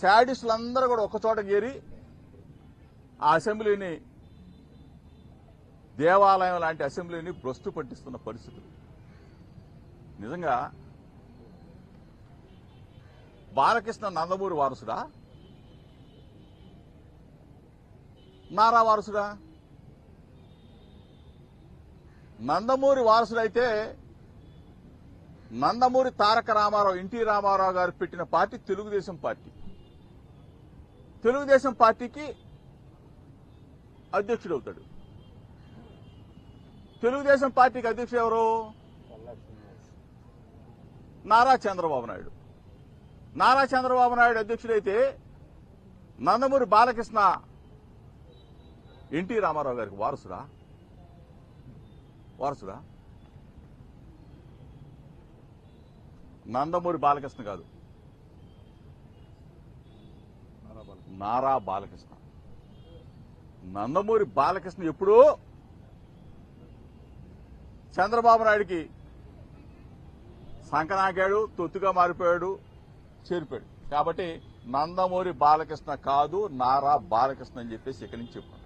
శాడిస్టులందరూ కూడా ఒక చోట చేరి ఆ అసెంబ్లీని దేవాలయం లాంటి అసెంబ్లీని భ్రస్తు పట్టిస్తున్న పరిస్థితులు. నిజంగా బాలకృష్ణ నందమూరి వారసుడా? నారా వారసుడా? నందమూరి వారసుడైతే నందమూరి తారక రామారావు ఎన్టీ రామారావు గారు పెట్టిన పార్టీ తెలుగుదేశం పార్టీ. తెలుగుదేశం పార్టీకి అధ్యక్షుడు అవుతాడు తెలుగుదేశం పార్టీకి అధ్యక్షుడు ఎవరు? నారా చంద్రబాబు నాయుడు. నారా చంద్రబాబు నాయుడు అధ్యక్షుడైతే నందమూరి బాలకృష్ణ ఎన్టీ రామారావు గారికి వారసుడా? వారసుడా? నందమూరి బాలకృష్ణ కాదు. నారా బాలకృష్ణ. నందమూరి బాలకృష్ణ ఎప్పుడూ చంద్రబాబు నాయుడికి సంకనాకాడు తొత్తుగా మారిపోయాడు చేరిపోయాడు. కాబట్టి నందమూరి బాలకృష్ణ కాదు నారా బాలకృష్ణ అని చెప్పేసి ఇక్కడి నుంచి చెప్పాడు